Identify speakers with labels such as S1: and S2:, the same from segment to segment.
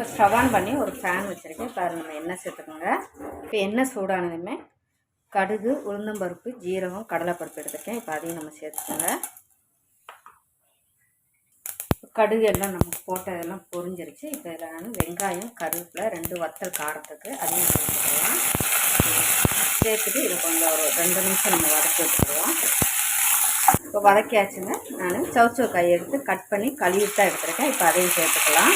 S1: இப்போ stove on பண்ணி ஒரு ஃபேன் வச்சுருக்கேன். இப்போ நம்ம எண்ணெய் சேர்த்துக்கோங்க. இப்போ எண்ணெய் சூடானதுமே கடுகு உளுந்தம்பருப்பு ஜீரகம் கடலைப்பருப்பு எடுத்துருக்கேன். இப்போ அதையும் நம்ம சேர்த்துக்கோங்க. கடுகு எல்லாம் நம்ம போட்டதெல்லாம் பொரிஞ்சிருச்சு. இப்போ இதில் நான் வெங்காயம் கருவேப்பிலை ரெண்டு வத்தல் காரத்துக்கு அதையும் சேர்த்துக்கலாம். சேர்த்துட்டு இதை கொஞ்சம் ஒரு ரெண்டு நிமிஷம் நம்ம வதக்கி வச்சுருவோம் இப்போ வதக்கியாச்சுங்க. நான் சவுச்சோ காய் எடுத்து கட் பண்ணி கழுவிட்டு தான் எடுத்துருக்கேன். இப்போ அதையும் சேர்த்துக்கலாம்.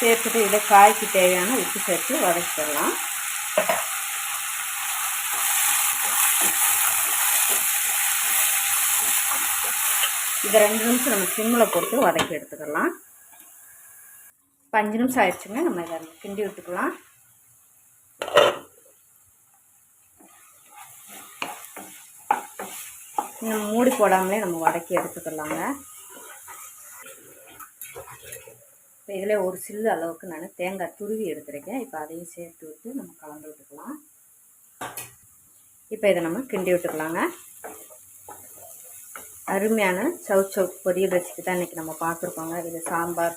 S1: சேர்த்துட்டு இதை காய்க்கு தேவையான உப்பு சேர்த்து வதக்கிடலாம். இதை ரெண்டு நிமிஷம் நம்ம சிம்மில் போட்டு வதக்கி எடுத்துக்கலாம். அஞ்சு நிமிஷம் ஆயிடுச்சுங்க நம்ம இதை கிண்டி விட்டுக்கலாம். நம்ம மூடி போடாமலே நம்ம வதக்கி எடுத்துக்கலாங்க. இப்போ இதில் ஒரு சில்லு அளவுக்கு நான் தேங்காய் துருவி எடுத்துருக்கேன். இப்போ அதையும் சேர்த்து விட்டு நம்ம கலந்து விட்டுக்கலாம் இப்போ இதை நம்ம கிண்டி விட்டுக்கலாங்க. அருமையான சவு சவு பொரியல் ரெசிபி தான் இன்றைக்கி நம்ம பார்த்துருக்கோங்க. இது சாம்பார்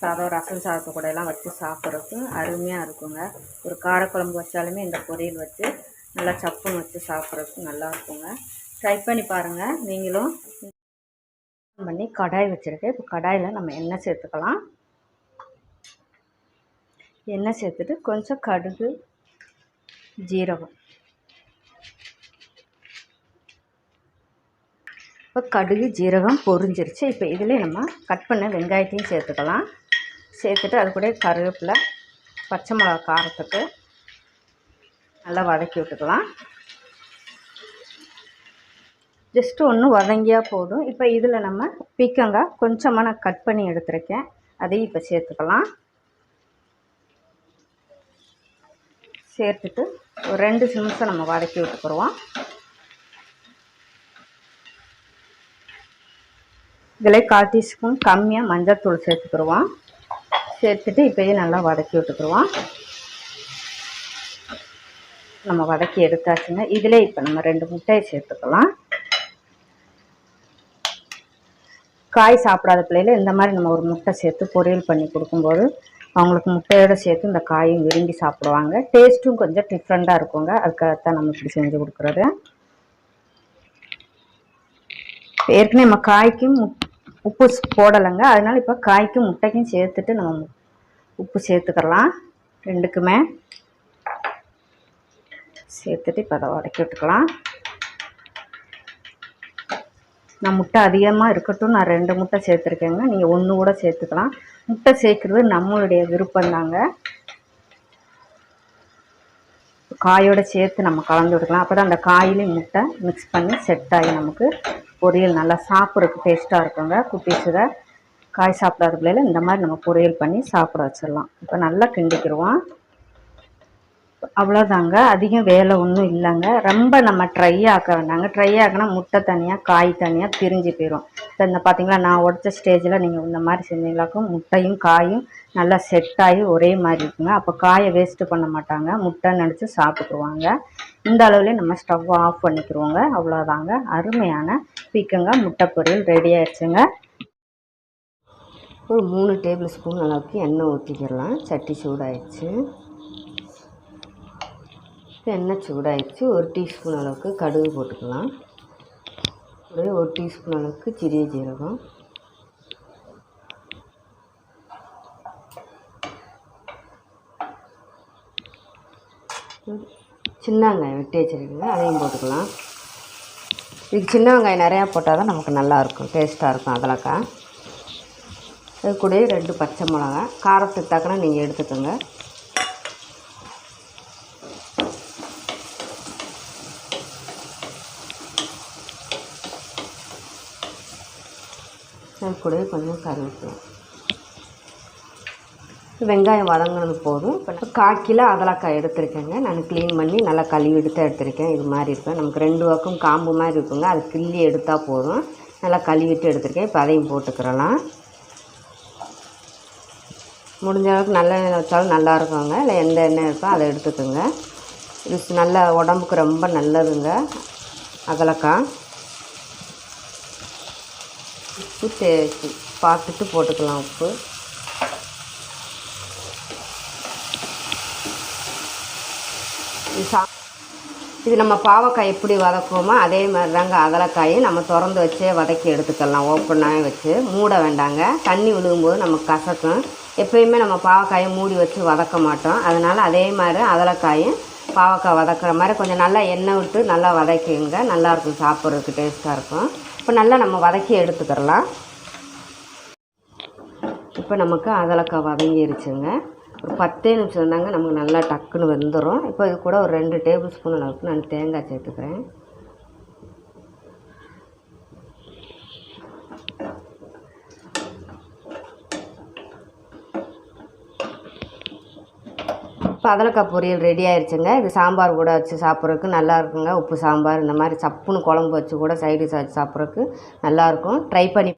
S1: சாதம் ரசம் சாதத்தை கூட எல்லாம் வச்சு சாப்பிட்றதுக்கு அருமையாக இருக்குங்க. ஒரு காரக்குழம்பு வச்சாலுமே இந்த பொரியல் வச்சு நல்லா சப்புன்னு வச்சு சாப்பிட்றதுக்கு நல்லா இருக்குங்க. ட்ரை பண்ணி பாருங்கள் நீங்களும் பண்ணி கடாய் வச்சுருக்கேன். இப்போ கடாயில் நம்ம எண்ணெய் சேர்த்துக்கலாம். எண்ணெய் சேர்த்துட்டு கொஞ்சம் கடுகு ஜீரகம். இப்போ கடுகு ஜீரகம் பொரிஞ்சிருச்சு. இப்போ இதில் நம்ம கட் பண்ண வெங்காயத்தையும் சேர்த்துக்கலாம். சேர்த்துட்டு அது கூட கருவேப்பிலை பச்சை மிளகா காரத்துக்கு நல்லா வதக்கி விட்டுக்கலாம். ஜஸ்ட்டு ஒன்று வதங்கியா போதும். இப்போ இதில் நம்ம பீக்கங்காய் கொஞ்சமாக நான் கட் பண்ணி எடுத்துருக்கேன். அதையும் இப்போ சேர்த்துக்கலாம். சேர்த்துட்டு ஒரு ரெண்டு நிமிஷம் நம்ம வதக்கி விட்டுக்குருவோம் இதில் கால் டீஸ்பூன் கம்மியாக மஞ்சள் தூள் சேர்த்துக்குருவோம் சேர்த்துட்டு இப்போயே நல்லா வதக்கி விட்டுக்குருவோம் நம்ம வதக்கி எடுத்தாச்சுங்க. இதில் இப்போ நம்ம ரெண்டு முட்டையை சேர்த்துக்கலாம். காய் சாப்பிடாத பிள்ளையில இந்த மாதிரி நம்ம ஒரு முட்டை சேர்த்து பொரியல் பண்ணி கொடுக்கும்போது அவங்களுக்கு முட்டையோடு சேர்த்து இந்த காயும் விரும்பி சாப்பிடுவாங்க. டேஸ்ட்டும் கொஞ்சம் டிஃப்ரெண்ட்டாக இருக்குங்க. அதுக்காகத்தான் நம்ம இப்படி செஞ்சு கொடுக்குறது. ஏற்கனவே நம்ம காய்க்கும் உப்பு போடலைங்க. அதனால் இப்போ காய்க்கும் முட்டைக்கும் சேர்த்துட்டு நம்ம உப்பு சேர்த்துக்கலாம். ரெண்டுக்குமே சேர்த்துட்டு இப்போ அதை உடக்கி விட்டுக்கலாம். நான் முட்டை அதிகமாக இருக்கட்டும். நான் ரெண்டு முட்டை சேர்த்துருக்கேங்க. நீங்கள் ஒன்று கூட சேர்த்துக்கலாம். முட்டை சேர்க்குறது நம்மளுடைய விருப்பம்தாங்க. காயோட சேர்த்து நம்ம கலந்து விடுக்கலாம் அப்போ தான் அந்த காயிலையும் முட்டை மிக்ஸ் பண்ணி செட் ஆகி நமக்கு பொரியல் நல்லா சாப்பிட்றதுக்கு டேஸ்ட்டாக இருக்குங்க. குட்டீஸுக காய் சாப்பிடாத பிள்ளைல இந்த மாதிரி நம்ம பொரியல் பண்ணி சாப்பிட வச்சிடலாம். இப்போ நல்லா கிண்டிக்கிடுவோம். அவ்வளோதாங்க அதிகம் வேலை ஒன்றும் இல்லைங்க. ரொம்ப நம்ம ட்ரை ஆக்க வேண்டாங்க. ட்ரை ஆக்கினா முட்டை தனியாக காய் தனியாக பிரிஞ்சு போயிடும் இப்போ இந்த பார்த்தீங்களா நான் உடச்ச ஸ்டேஜில் நீங்கள் இந்த மாதிரி செஞ்சீங்களாக்கும் முட்டையும் காயும் நல்லா செட் ஆகி ஒரே மாதிரி இருக்குங்க. அப்போ காயை வேஸ்ட்டு பண்ண மாட்டாங்க. முட்டை நினச்சி சாப்பிட்டுருவாங்க. இந்த அளவுலேயே நம்ம ஸ்டவ் ஆஃப் பண்ணிக்கிடுவோங்க அவ்வளோதாங்க அருமையான பீக்கங்க. முட்டை பொரியல் ரெடி ஆயிடுச்சுங்க. ஒரு மூணு டேபிள் ஸ்பூன் அளவுக்கு எண்ணெய் ஊற்றிக்கிடலாம் சட்டி சூடாயிடுச்சு. எண்ணெய் சூடாயிடுச்சு. ஒரு டீஸ்பூன் அளவுக்கு கடுகு போட்டுக்கலாம். அப்படியே ஒரு டீஸ்பூன் அளவுக்கு சிறிய ஜீரகம். சின்ன வெங்காயம் வெட்டி வச்சுருக்கீங்க அதையும் போட்டுக்கலாம். இதுக்கு சின்ன வெங்காயம் நிறையா போட்டால் தான் நமக்கு நல்லாயிருக்கும் டேஸ்ட்டாக இருக்கும் அதலக்காய் அது கூட ரெண்டு பச்சை மிளகா காரத்துக்கு தக்கன நீங்கள் எடுத்துக்கோங்க. கூடவே கொஞ்சம் கருவேப்பிலை. வெங்காயம் வதங்கினது போதும். இப்போ கால் கிலோ அதலக்காய் எடுத்திருக்கேங்க. நான் க்ளீன் பண்ணி நல்லா கழுவி எடுத்து எடுத்திருக்கேன். இது மாதிரி இருக்கும். நமக்கு ரெண்டு பக்கம் காம்பு மாதிரி இருக்குங்க. அது கிள்ளி எடுத்தால் போதும். நல்லா கழுவிட்டு எடுத்திருக்கேன். இப்போ அதையும் போட்டுக்கிறலாம். முடிஞ்ச அளவுக்கு நல்ல எண்ணெய் வச்சாலும் நல்லா இருக்குங்க. இல்லை எந்த எண்ணெய் இருக்கோ அதை எடுத்துக்கோங்க. இது நல்ல உடம்புக்கு ரொம்ப நல்லதுங்க. அதலக்காய் உப்பு தே பார்த்துட்டு போட்டுக்கலாம் உப்பு. சா இது நம்ம பாவக்காய் எப்படி வதக்குவோமோ அதே மாதிரி தாங்க அதலக்காயை நம்ம திறந்து வச்சே வதக்கி எடுத்துக்கலாம் ஓப்பனாகவே வச்சு. மூட வேண்டாங்க. தண்ணி விழுகும்போது நமக்கு கசக்கும். எப்பயுமே நம்ம பாவக்காயை மூடி வச்சு வதக்க மாட்டோம். அதனால் அதே மாதிரி அதலக்காயும் பாவக்காய் வதக்கிற மாதிரி கொஞ்சம் நல்லா எண்ணெய் விட்டு நல்லா வதக்கிங்க. நல்லாயிருக்கும் சாப்பிட்றதுக்கு டேஸ்ட்டாக இருக்கும். இப்போ நல்லா நம்ம வதக்கி எடுத்துக்கிறலாம். இப்போ நமக்கு அதலக்காய் வதங்கிருச்சுங்க. ஒரு பத்தே நிமிஷம் தாங்க நமக்கு நல்லா டக்குன்னு வெந்துடும் இப்போ இது கூட ஒரு ரெண்டு டேபிள் ஸ்பூன் அளவுக்கு நான் தேங்காய் சேர்த்துக்கிறேன். பதலக்காய் பொரியல் ரெடி ஆயிடுச்சுங்க இது சாம்பார் கூட வச்சு சாப்பிட்றதுக்கு நல்லா இருக்குங்க. உப்பு சாம்பார் இந்த மாதிரி சப்புன்னு குழம்பு வச்சு கூட சைடு வச்சு சாப்பிட்றதுக்கு நல்லாயிருக்கும் ட்ரை பண்ணி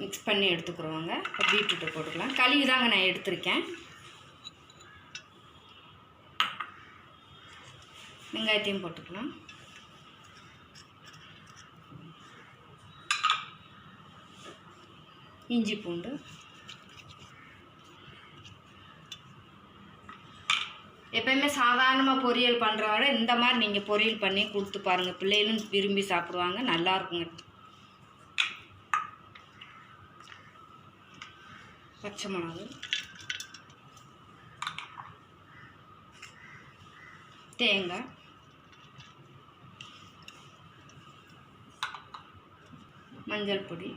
S1: மிக்ஸ் பண்ணி எடுத்துக்கிறோங்க. பீட்ரூட்டை போட்டுக்கலாம். களி தாங்க நான் எடுத்திருக்கேன். வெங்காயத்தையும் போட்டுக்கலாம். இஞ்சி பூண்டு. எப்பயுமே சாதாரணமாக பொரியல் பண்ணுறத விட இந்த மாதிரி நீங்கள் பொரியல் பண்ணி கொடுத்து பாருங்கள் பிள்ளைகளும் விரும்பி சாப்பிடுவாங்க. நல்லாயிருக்குங்க பச்சை மிளகு. தேங்காய். மஞ்சள் பொடி.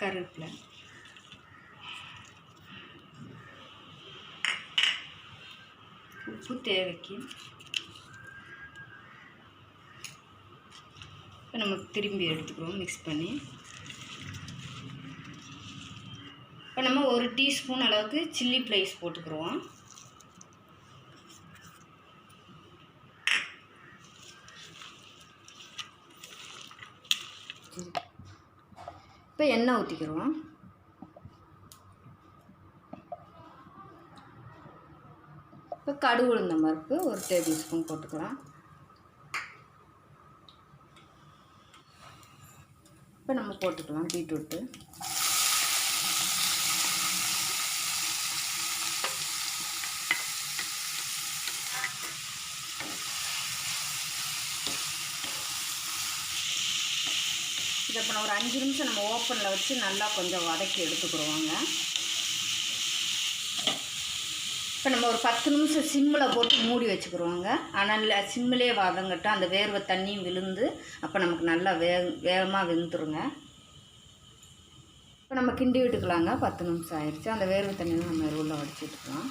S1: கருவேப்பிலை. உப்பு தேவைக்கு. இப்போ நம்ம திரும்பி எடுத்துக்கிறோம் மிக்ஸ் பண்ணி. இப்போ நம்ம ஒரு டீஸ்பூன் அளவுக்கு சில்லி ஃப்ளைஸ் போட்டுக்கிறோம். இப்போ எண்ணெய் ஊற்றிக்கிறோம் இப்போ கடுகு உளுந்த பருப்பு ஒரு டேபிள் ஸ்பூன் போட்டுக்கலாம். இப்போ நம்ம போட்டுக்கலாம் பீட்ரூட்டு. இதை இப்போ ஒரு அஞ்சு நிமிஷம் நம்ம ஓப்பனில் வச்சு நல்லா கொஞ்சம் வதக்கி எடுத்துக்கிறோங்க. இப்போ நம்ம ஒரு பத்து நிமிஷம் சிம்மில் போட்டு மூடி வச்சுக்கிறோங்க ஆனால் சிம்மிலே வதங்கட்டும் அந்த வேர்வை தண்ணியும் விழுந்து அப்போ நமக்கு நல்லா வே வேகமாக வெந்துருங்க. இப்போ நம்ம கிண்டி விட்டுக்கலாங்க. பத்து நிமிஷம் ஆயிடுச்சு. அந்த வேர்வை தண்ணியெலாம் நம்ம உள்ள வடிச்சுட்டுக்கலாம்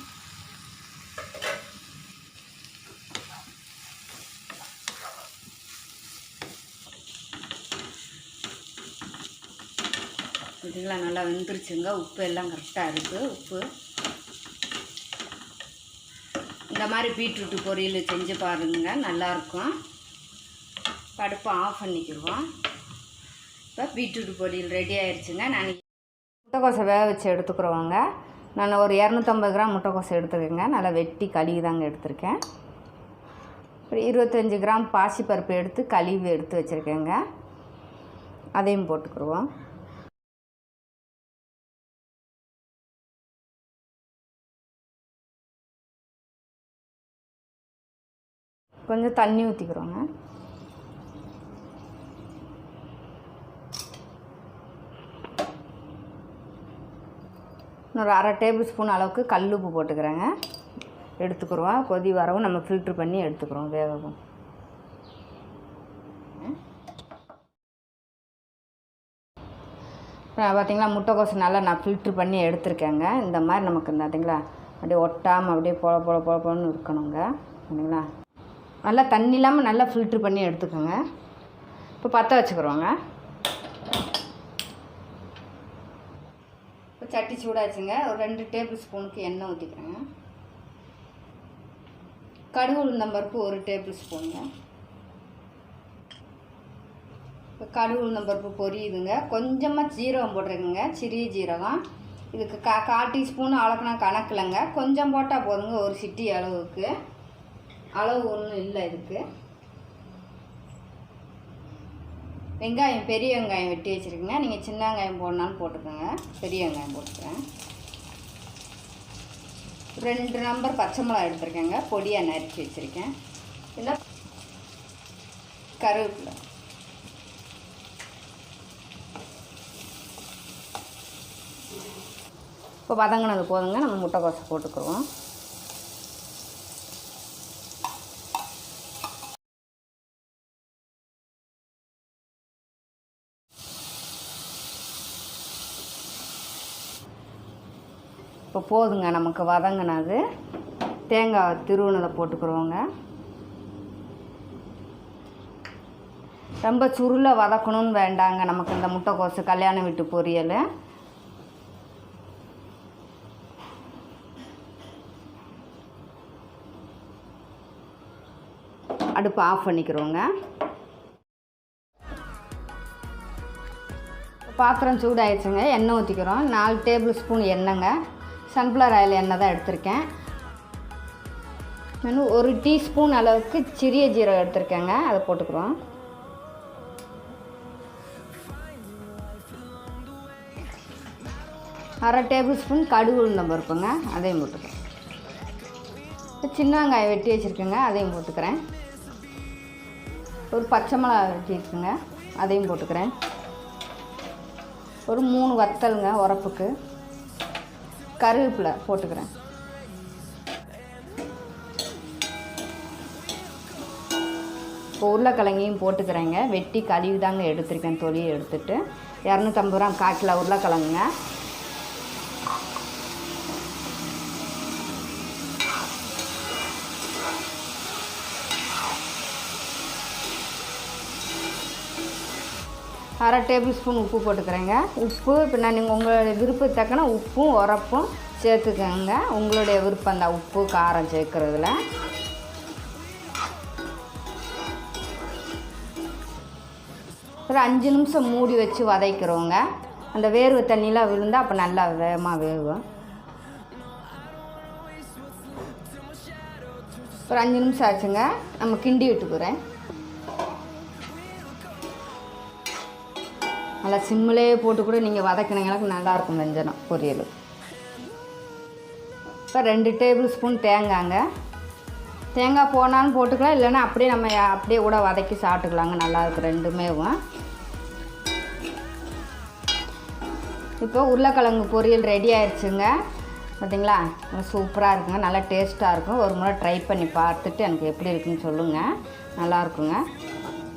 S1: இதெல்லாம் நல்லா வெந்துருச்சுங்க. உப்பு எல்லாம் கரெக்டாக இருக்குது உப்பு இந்த மாதிரி பீட்ரூட்டு பொரியல் செஞ்சு பாருங்க நல்லாயிருக்கும். படுப்பை ஆஃப் பண்ணிக்கிடுவோம். இப்போ பீட்ரூட் பொரியல் ரெடி ஆயிடுச்சுங்க நான் முட்டைக்கோசை வேக வச்சு எடுத்துக்கிறோங்க. நான் ஒரு இரநூத்தம்பது கிராம் முட்டைக்கோசை எடுத்துக்கோங்க. நல்லா வெட்டி கழுவி தாங்க எடுத்திருக்கேன். அப்புறம் இருபத்தஞ்சி கிராம் பாசிப்பருப்பு எடுத்து கழுவி எடுத்து வச்சுருக்கேங்க. அதையும் போட்டுக்கிடுவோம். கொஞ்சம் தண்ணி ஊற்றிக்கிறோங்க இன்னொரு அரை டேபிள் ஸ்பூன் அளவுக்கு கல் உப்பு போட்டுக்கிறேங்க. எடுத்துக்கிறோம். கொதி வரவும் நம்ம ஃபில்ட்ரு பண்ணி எடுத்துக்கிறோம் வேகவும். பார்த்தீங்களா முட்டைக்கோசு நல்லா நான் ஃபில்ட்ரு பண்ணி எடுத்திருக்கேங்க. இந்த மாதிரி நமக்கு பார்த்தீங்களா அப்படியே ஒட்டாமல் அப்படியே பொல பொல பொல பொலன்னு இருக்கணுங்க. சரிங்களா நல்லா தண்ணி இல்லாமல் நல்லா ஃபில்ட்ரு பண்ணி எடுத்துக்கோங்க. இப்போ பற்ற வச்சுக்கிறோங்க. இப்போ சட்டி சூடாச்சுங்க. ஒரு ரெண்டு டேபிள் ஸ்பூனுக்கு எண்ணெய் ஊற்றிக்கிறேங்க கடுகு உளுந்தம்பருப்பு ஒரு டேபிள் ஸ்பூனுங்க இப்போ கடுகு உளுந்தம்பருப்பு பொரியுதுங்க. கொஞ்சமாக ஜீரகம் போட்டிருக்குங்க. சிறிய ஜீரகம். இதுக்கு கா கால் டீஸ்பூன் அளக்குனா கணக்கில்ங்க கொஞ்சம் போட்டால் போதுங்க ஒரு சிட்டி அளவுக்கு. அளவு ஒன்றும் இல்லை இதுக்கு. வெங்காயம் பெரிய வெங்காயம் வெட்டி வச்சுருக்கீங்க. நீங்கள் சின்ன வெங்காயம் போடனாலும் போட்டுக்கோங்க. பெரிய வெங்காயம் போட்டுக்கிறேன். ரெண்டு நம்பர் பச்சை மிளகா எடுத்துருக்கேங்க. பொடியாக நறுக்கி வச்சுருக்கேன். இல்லை கருவேப்பிலை. இப்போ வதங்கினது போதுங்க. நம்ம முட்டைக்கோசை போட்டுக்கிறோம் போதுங்க நமக்கு வதங்கினது. தேங்காய் திருவுனதை போட்டுக்கிறோங்க. ரொம்ப சுருளை வதக்கணும்னு வேண்டாங்க நமக்கு இந்த முட்டைக்கோசு கல்யாண வீட்டு பொரியல். அடுப்பு ஆஃப் பண்ணிக்கிறோங்க. பாத்திரம் சூடாயிடுச்சுங்க எண்ணெய் ஊற்றிக்கிறோம் நாலு டேபிள் ஸ்பூன் எண்ணெய்ங்க. சன்ஃப்ளவர் ஆயில் எண்ணெய் தான் எடுத்திருக்கேன். இன்னும் ஒரு டீஸ்பூன் அளவுக்கு சிறிய ஜீரகம் எடுத்திருக்கேங்க. அதை போட்டுக்கிறோம். அரை டேபிள் ஸ்பூன் கடுகு உளுந்தம் பருப்புங்க. அதையும் போட்டுக்கிறேன். இப்போ சின்ன வெங்காயம் வெட்டி வச்சுருக்கேங்க. அதையும் போட்டுக்கிறேன். ஒரு பச்சை மிளகா வெட்டி இருக்குங்க. அதையும் போட்டுக்கிறேன். ஒரு மூணு வத்தலுங்க உரப்புக்கு. கருவேப்பிலை போட்டுக்கிறேன். இப்போ உருளைக்கிழங்கையும் போட்டுக்கிறேங்க. வெட்டி கழுவி தாங்க எடுத்திருக்கேன் தொலியை எடுத்துகிட்டு இரநூத்தம்பது ரூபா கால் கிலோ உருளைக்கிழங்குங்க. அரை டேபிள் ஸ்பூன் உப்பு போட்டுக்கிறேங்க. உப்பு இப்போ நான் நீங்கள் உங்களுடைய விருப்பத்தக்கன உப்பும் உரப்பும் சேர்த்துக்கோங்க. உங்களுடைய விருப்பம் தான் உப்பு காரம் சேர்க்குறதுல. ஒரு அஞ்சு நிமிஷம் மூடி வச்சு வதைக்கிறோங்க. அந்த வேர்வை தண்ணியெலாம் விழுந்தால் அப்போ நல்லா வேகமாக வேகும். ஒரு அஞ்சு நிமிஷம் ஆச்சுங்க நம்ம கிண்டி விட்டுக்கிறேன். நல்லா சிம்மிலே போட்டு கூட நீங்கள் வதக்கினீங்களுக்கு நல்லாயிருக்கும் வெஞ்சனம் பொரியல். இப்போ ரெண்டு டேபிள் ஸ்பூன் தேங்காங்க. தேங்காய் போனாலும் போட்டுக்கலாம் இல்லைன்னா அப்படியே நம்ம அப்படியே கூட வதக்கி சாப்பிட்டுக்கலாங்க நல்லாயிருக்கும் ரெண்டுமேவும் இப்போ உருளைக்கிழங்கு பொரியல் ரெடி ஆயிடுச்சுங்க. பார்த்தீங்களா? சூப்பராக இருக்குங்க நல்லா டேஸ்ட்டாக இருக்கும். ஒரு முறை ட்ரை பண்ணி பார்த்துட்டு எனக்கு எப்படி இருக்குன்னு சொல்லுங்கள் நல்லாயிருக்குங்க.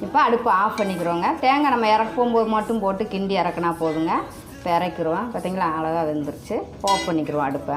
S1: இப்போ அடுப்பு ஆஃப் பண்ணிக்கிறோங்க. தேங்காய் நம்ம இறக்கும் போது மட்டும் போட்டு கிண்டி இறக்குனா போதுங்க. இப்போ இறக்கிடுவோம். பார்த்தீங்களா? அழகாக வெந்துருச்சு. ஆஃப் பண்ணிக்கிறோம் அடுப்பை.